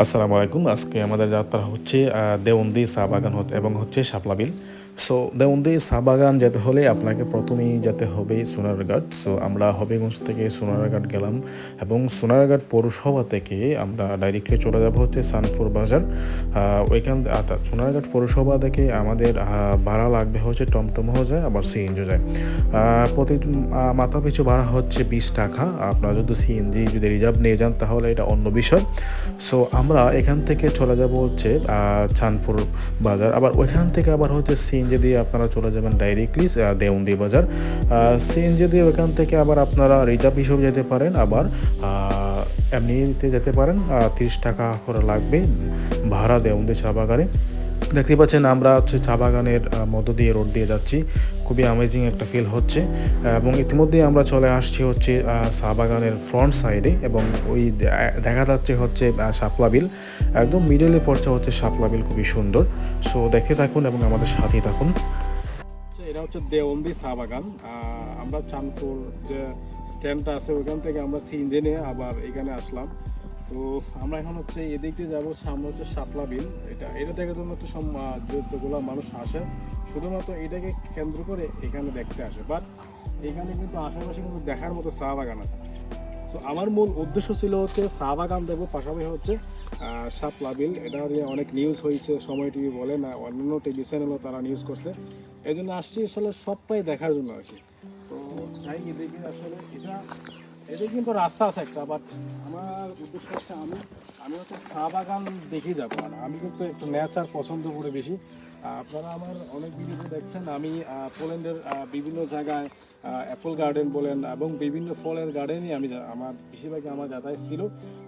আসসালামু আলাইকুম। আজকে আমাদের যাত্রা হচ্ছে দেওয়ন্দি চা বাগান এবং হচ্ছে শাপলা বিল। সো দেওবন্দি চা বাগান যেতে হলে আপনাকে প্রথমেই যেতে হবে সোনারঘাট। সো আমরা হবিগঞ্জ থেকে সোনারঘাট গেলাম এবং সোনারঘাট পৌরসভা থেকে আমরা ডাইরেক্টলি চলে যাব হচ্ছে সানপুর বাজার। ওইখান অর্থাৎ সোনারঘাট পৌরসভা থেকে আমাদের ভাড়া লাগবে হচ্ছে টমটমও যায় আবার সিএনজিও যায় প্রতি মাথা পিছু ভাড়া হচ্ছে বিশ টাকা। আপনারা যদি সিএনজি যদি রিজার্ভ নিয়ে যান তাহলে এটা অন্য বিষয়। সো আমরা এখান থেকে চলে যাব হচ্ছে চাঁদপুর বাজার। আবার ওইখান থেকে আবার হচ্ছে সিএনজি দিয়ে আপনারা চলে যাবেন ডাইরেক্টলি দেউন্দি বাজার সিএনজি দিয়ে ওখান থেকে আবার আপনারা রিজার্ভ হিসেবে যেতে পারেন, আবার এমনিতে যেতে পারেন তিরিশ টাকা করে লাগবে ভাড়া দেউন্দি চা বাগানে। দেখতে পাচ্ছেন আমরা হচ্ছে চা বাগানের মধ্য দিয়ে রোড দিয়ে যাচ্ছি। খুবই অ্যামেজিং একটা ফিল হচ্ছে। এবং ইতিমধ্যে আমরা চলে আসছি হচ্ছে চা বাগানের ফ্রন্ট সাইডে এবং ওই দেখা যাচ্ছে হচ্ছে শাপলা বিল। একদম মিডলে পড়ছে হচ্ছে শাপলা বিল খুবই সুন্দর। সো দেখতে থাকুন এবং আমাদের সাথেই থাকুন। আচ্ছা, এটা হচ্ছে দেওবন্দি চা বাগান। আমরা চাঁদপুর যে স্ট্যান্ডটা আছে ওইখান থেকে আমরা সিএনজি নিয়ে আবার এখানে আসলাম। তো আমরা এখন হচ্ছে এদিক দিয়ে যাব সামনে হচ্ছে শাপলা বিল। এটা এটা দেখার জন্য তো সব মানুষ আসে শুধুমাত্র এটাকে কেন্দ্র করে এখানে দেখতে আসে। বাট এখানে কিন্তু আশেপাশে কিন্তু দেখার মতো চা বাগান আছে। তো আমার মূল উদ্দেশ্য ছিল হচ্ছে চা বাগান দেবো, পাশাপাশি হচ্ছে শাপলা বিল। এটা নিয়ে অনেক নিউজ হয়েছে, সময় টিভি বলে না, অন্যান্য টিভি চ্যানেলও তারা নিউজ করছে। এই জন্য আসছি আসলে সবটাই দেখার জন্য আর কি। তো যাই, এদিকে আসলে এটা, এদিকে কিন্তু রাস্তা আছে একটা বাট আমার উদ্দেশ্য হচ্ছে আমি আমি হচ্ছে চা বাগান দেখে যাব। আর আমি কিন্তু একটু নেচার পছন্দ করে বেশি। আপনারা আমার অনেক ভিডিওতে দেখছেন, আমি পোল্যান্ডের বিভিন্ন জায়গায় অ্যাপল গার্ডেন বলেন এবং বিভিন্ন ফলের গার্ডেনই আমি আমার বেশিরভাগই আমার যাতায়াত ছিল।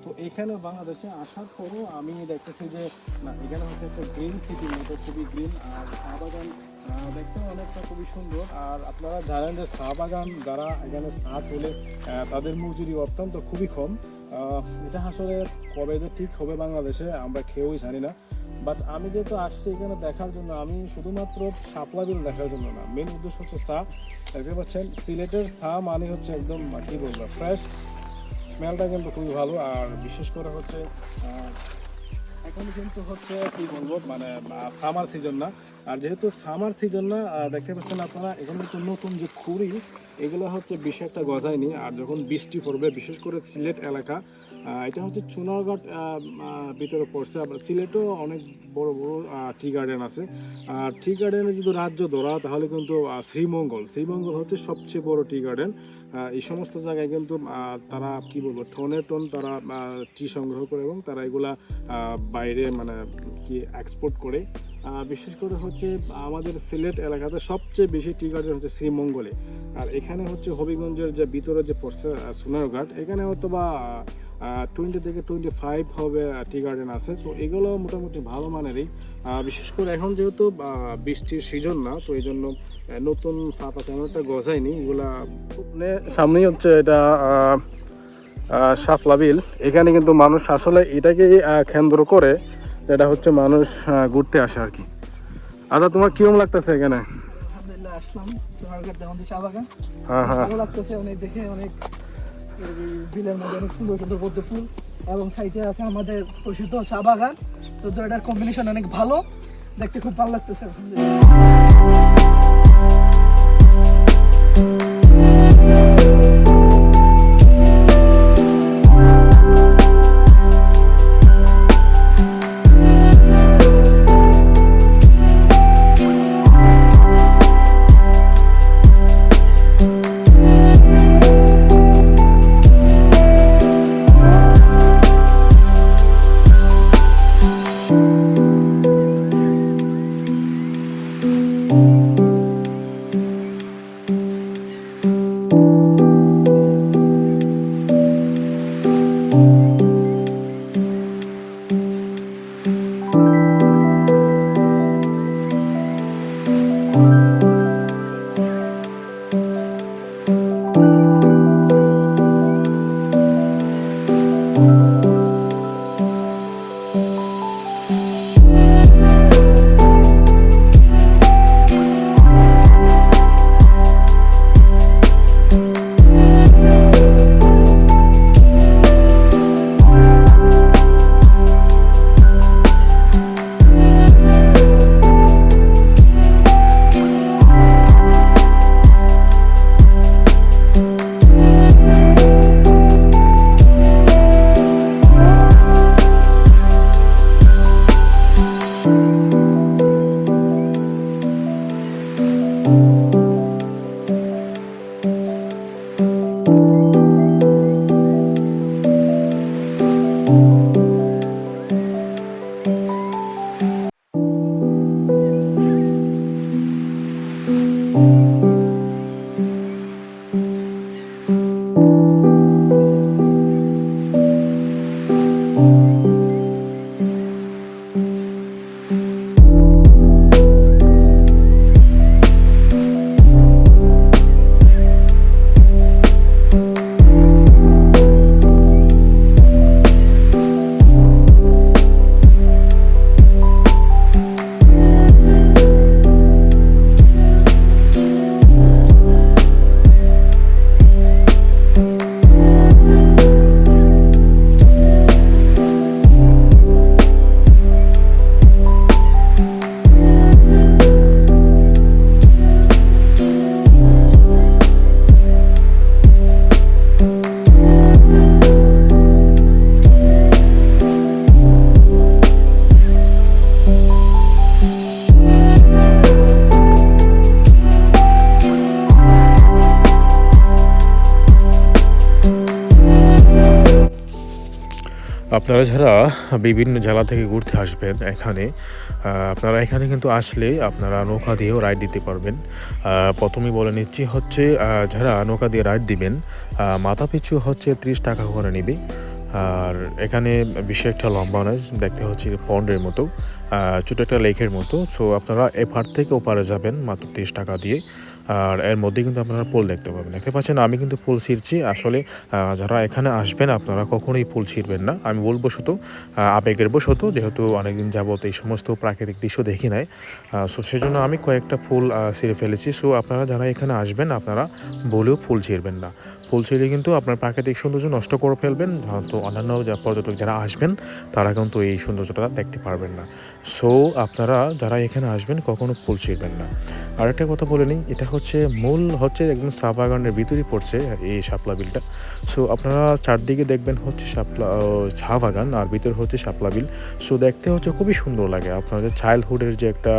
তো এখানে বাংলাদেশে আসার পরও আমি দেখতেছি যে, না, এখানে হচ্ছে একটা গ্রিন সিটি মতো, খুবই গ্রিন আর চা বাগান দেখতে অনেকটা খুবই সুন্দর। আর আপনারা জানেন যে চা বাগান যারা এখানে চা তোলে তাদের মজুরি অত্যন্ত খুবই কম। এটা আসলে কবে যে ঠিক হবে বাংলাদেশে আমরা কেউই জানি না। বাট আমি যেহেতু আসছি এখানে দেখার জন্য, আমি শুধুমাত্র শাপলা বিল দেখার জন্য না। মেন উদ্দেশ্য হচ্ছে চা দেখতে পাচ্ছেন, সিলেটের চা মানে হচ্ছে একদম কি বলব ফ্রেশ স্মেলটা কিন্তু খুবই ভালো, আর বিশেষ করে হচ্ছে এখন কিন্তু হচ্ছে, কি বলব মানে সামার সিজন না। আর যেহেতু সামার সিজন না দেখতে পাচ্ছেন আপনারা, এখানে কিন্তু নতুন যে খুঁড়ি, এগুলো হচ্ছে বেশি একটা গজায়নি। আর যখন বৃষ্টি পড়বে, বিশেষ করে সিলেট এলাকা এটা হচ্ছে আহ, ভিতরে পড়ছে। আবার সিলেটেও অনেক বড় বড় টি গার্ডেন আছে। আর টি গার্ডেনে যদি রাজ্য ধরা তাহলে কিন্তু শ্রীমঙ্গল। শ্রীমঙ্গল হচ্ছে সবচেয়ে বড় টি গার্ডেন এই সমস্ত জায়গায় কিন্তু তারা কি বলব টনে টন তারা টি সংগ্রহ করে এবং তারা এগুলা বাইরে মানে কি এক্সপোর্ট করে। বিশেষ করে হচ্ছে আমাদের সিলেট এলাকাতে সবচেয়ে বেশি টি গার্ডেন হচ্ছে শ্রীমঙ্গলে। আর এখানে হচ্ছে হবিগঞ্জের যে ভিতরে যে পড়ছে সোনারঘাট এখানে হয়তো বা টোয়েন্টি থেকে টোয়েন্টি ফাইভ হবে টি গার্ডেন আছে। তো এগুলো মোটামুটি ভালো মানেরই। বিশেষ করে এখন যেহেতু বৃষ্টির সিজন না তো এই জন্য নতুন পাতা তেমন একটা গজায়নি। এগুলা মানে সামনেই হচ্ছে এটা শাপলা বিল। এখানে কিন্তু মানুষ আসলে এটাকে আহ, কেন্দ্র করে এটা হচ্ছে মানুষ ঘুরতে আসে আর কি। আদা তোমার কিরম লাগতেছে এখানে? আসলাম। হ্যাঁ হ্যাঁ। লাগতেছে অনেক দেখে অনেক বিলের মধ্যে অনেক সুন্দর সুন্দর পদ্ম ফুল এবং সাইডে আছে আমাদের প্রসিদ্ধ চা বাগান তো এটার কম্বিনেশন অনেক ভালো। দেখতে খুব ভালো লাগতেছে আলহামদুলিল্লাহ। আপনারা যারা বিভিন্ন জেলা থেকে ঘুরতে আসবেন এখানে আপনারা এখানে কিন্তু আসলে আপনারা নৌকা দিয়েও রাইড দিতে পারবেন। প্রথমেই বলে নিচ্ছি হচ্ছে যারা নৌকা দিয়ে রাইড দিবেন মাথা পিছু হচ্ছে ত্রিশ টাকা করে নেবে। আর এখানে বিশেষ একটা লম্বা নয়, দেখতে হচ্ছে পন্ডের মতো ছোটো একটা লেকের মতো। সো আপনারা এপার থেকে ওপারে যাবেন মাত্র তিরিশ টাকা দিয়ে। আর এর মধ্যে কিন্তু আপনারা পোল দেখতে পাবেন। দেখতে পাচ্ছেন, আমি কিন্তু ফুল ছিঁড়ছি। আসলে যারা এখানে আসবেন, আপনারা কখনোই ফুল ছিঁড়বেন না। আমি বলব শুধু আবেগের বশত যেহেতু অনেকদিন যাবত এই সমস্ত প্রাকৃতিক দৃশ্য দেখি নাই। সো সেজন্য আমি কয়েকটা ফুল ছিঁড়ে ফেলেছি। সো আপনারা যারা এখানে আসবেন, আপনারা বলেও ফুল ছিঁড়বেন না। ফুল ছিঁড়ে কিন্তু আপনার প্রাকৃতিক সৌন্দর্য নষ্ট করে ফেলবেন। তো অন্যান্য যা পর্যটক যারা আসবেন, তারা কিন্তু এই সৌন্দর্যটা দেখতে পারবেন না। সো আপনারা যারা এখানে আসবেন, কখনো ফুল ছিঁড়বেন না। আরেকটা কথা বলে নিই, এটা হচ্ছে মূল হচ্ছে একদম চা বাগানের ভিতরেই পড়ছে এই শাপলা বিলটা। সো আপনারা চারদিকে দেখবেন হচ্ছে শাপলা চা বাগান আর ভিতরে হচ্ছে শাপলা বিল। সো দেখতে হচ্ছে খুবই সুন্দর লাগে। আপনাদের চাইল্ডহুডের যে একটা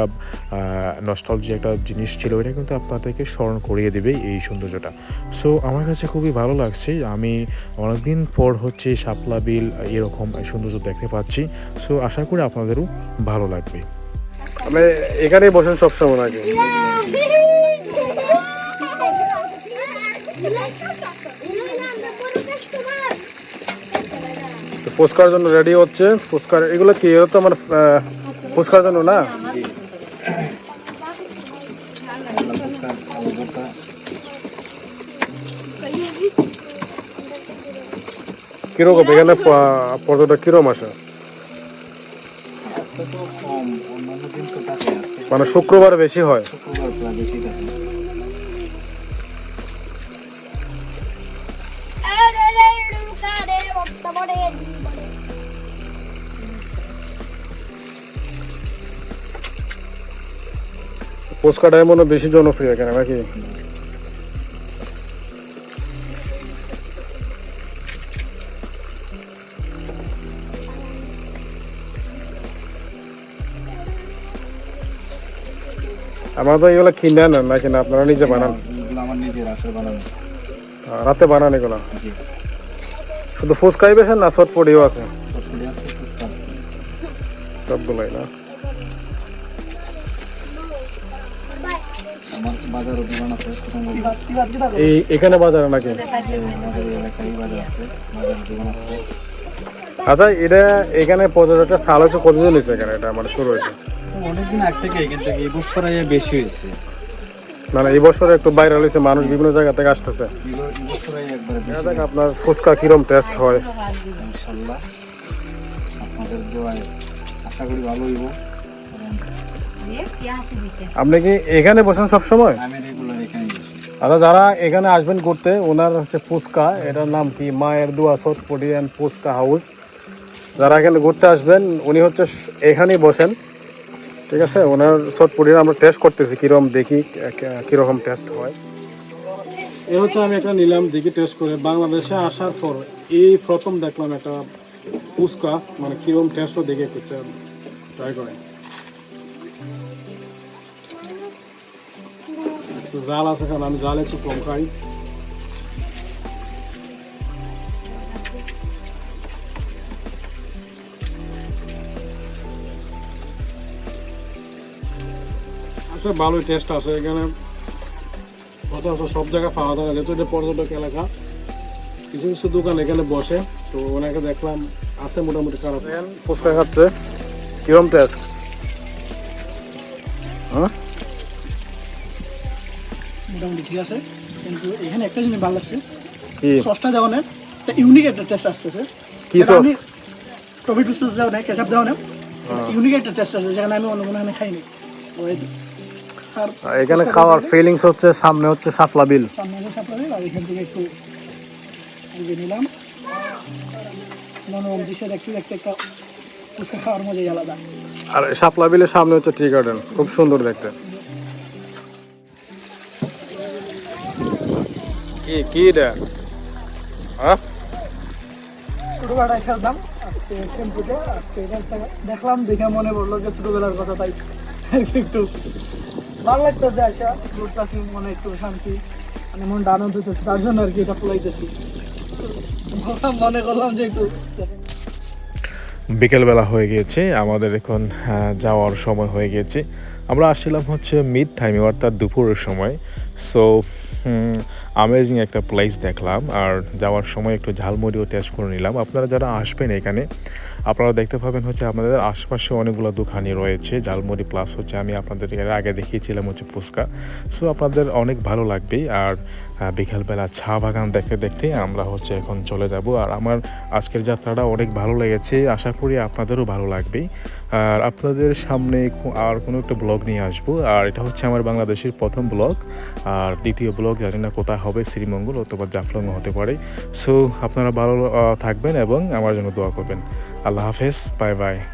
নস্টল যে একটা জিনিস ছিল এটা কিন্তু আপনাদেরকে স্মরণ করিয়ে দেবে এই সৌন্দর্যটা। সো আমার কাছে খুবই ভালো লাগছে। আমি অনেকদিন পর হচ্ছে শাপলা বিল এরকম সৌন্দর্য দেখতে পাচ্ছি। সো আশা করি আপনাদেরও ভালো লাগবে। আপনি এখানেই বসেন সবসময় নাকি? ফুচকার জন্য রেডি হচ্ছে। ফুচকার এগুলো কি? এগুলো তো আমার ফুচকার জন্য না? কীরকম? এখানে পর্যটক কীরকম আসে? মানে শুক্রবার বেশি হয়। শুক্রবার বেশি থাকে। ফুচকাটাই মনে বেশি জনপ্রিয় এখানে নাকি? আমরা তো এগুলো কিনে আনেন নাকি না? আপনারা নিজে বানান? আমার রাতে বানান এগুলো? জি। শুধু ফুচকাই বেছেন না চটপটিও আছে? সবগুলাই না? এই এখানে বাজারে নাকি? আচ্ছা এটা এখানে পর্যটকটা সাল হচ্ছে কতদিন হয়েছে এখানে? এটা মানে শুরু হয়েছে। অনেকদিন আগ থেকে কিন্তু এই বছরে বেশি হয়েছে। মানে এই বছর একটু ভাইরাল হয়েছে মানুষ বিভিন্ন জায়গা থেকে আসতেছে। আপনার ফুচকা কিরম টেস্ট হয়। ইনশাল্লাহ। আপনাদের দোয়ায় আশা করি ভালো হইব। আপনি কি এখানে বসেন সব সময় আমি রেগুলার এখানে আচ্ছা যারা এখানে আসবেন ঘুরতে ওনার হচ্ছে ফুচকা এটার নাম কি? মায়ের দুয়া সটপটি অ্যান্ড ফুচকা হাউস। যারা এখানে ঘুরতে আসবেন উনি হচ্ছে এখানেই বসেন। ঠিক আছে, ওনার সটপটির আমরা টেস্ট করতেছি কীরকম দেখি, কীরকম টেস্ট হয়। এই হচ্ছে আমি একটা নিলাম, দেখি টেস্ট করে। বাংলাদেশে আসার পর এই প্রথম দেখলাম একটা ফুচকা মানে কীরকম টেস্টও দেখে একটু ট্রাই একটু জাল আছে কারণ আমি জাল একটু কম খাই। আছে ভালোই টেস্ট আছে এখানে। সচরাচর সব জায়গায় পাওয়া যায় যেহেতু এটা পর্যটক এলাকা। কিছু কিছু দোকান এখানে বসে তো ওনাকে দেখলাম আছে মোটামুটি খারাপ। ফুচকা খাচ্ছে। কিরম টেস্ট হ্যাঁ? মোটামুটি ঠিক আছে কিন্তু এখানে একটা জিনিস ভালো লাগছে। সসটা দেওয়া নেই একটা ইউনিক একটা টেস্ট আসতেছে। কি সস? আমি টমেটো সস দেওয়া নেই কেচাপ দেওয়া নেই। হ্যাঁ। ইউনিক একটা টেস্ট আছে যেখানে আমি অন্য কোনো খাইনি। ওই আর এখানে খাওয়ার ফিলিংস হচ্ছে সামনে হচ্ছে সাপলা বিল। সামনে আপনাদের আর এখান থেকে একটু নিলাম। মনোরম দৃশ্য দেখতে দেখতে একটা ফুচকা খাওয়ার মজাই আলাদা। আর সাপলা বিলের সামনে হচ্ছে টি গার্ডেন খুব সুন্দর দেখতে। কি কি এটা হ্যাঁ? ছোটবেলায় খেলতাম আজকে শ্যাম্পুতে আজকে দেখলাম দেখে মনে পড়ল যে ছোটবেলার কথা তাই একটু আসা ঘুরতেছি, মনে বিকেলবেলা হয়ে গিয়েছে, আমাদের এখন যাওয়ার সময় হয়ে গিয়েছে। আমরা আসছিলাম হচ্ছে মিড টাইমে অর্থাৎ দুপুরের সময়। সো আমেজিং একটা প্লেস দেখলাম, আর যাওয়ার সময় একটু ঝালমুড়িও টেস্ট করে নিলাম। আপনারা যারা আসবেন এখানে আপনারা দেখতে পাবেন হচ্ছে আমাদের আশপাশে অনেকগুলো দোকানই রয়েছে। ঝালমুড়ি প্লাস হচ্ছে আমি আপনাদের এর আগে দেখিয়েছিলাম হচ্ছে ফুচকা। সো আপনাদের অনেক ভালো লাগবে আর বিকালবেলা চা বাগান দেখতে দেখতে আমরা হচ্ছে এখন চলে যাব। আর আমার আজকের যাত্রাটা অনেক ভালো লেগেছে। আশা করি আপনাদেরও ভালো লাগবে আর আপনাদের সামনে আর কোনো একটা ব্লগ নিয়ে আসব। আর এটা হচ্ছে আমার বাংলাদেশের প্রথম ব্লগ আর দ্বিতীয় ব্লগ জানি না কোথায় হবে, শ্রীমঙ্গল অথবা জাফলং হতে পারে। সো আপনারা ভালো থাকবেন এবং আমার জন্য দোয়া করবেন। আল্লাহ হাফেজ বাই বাই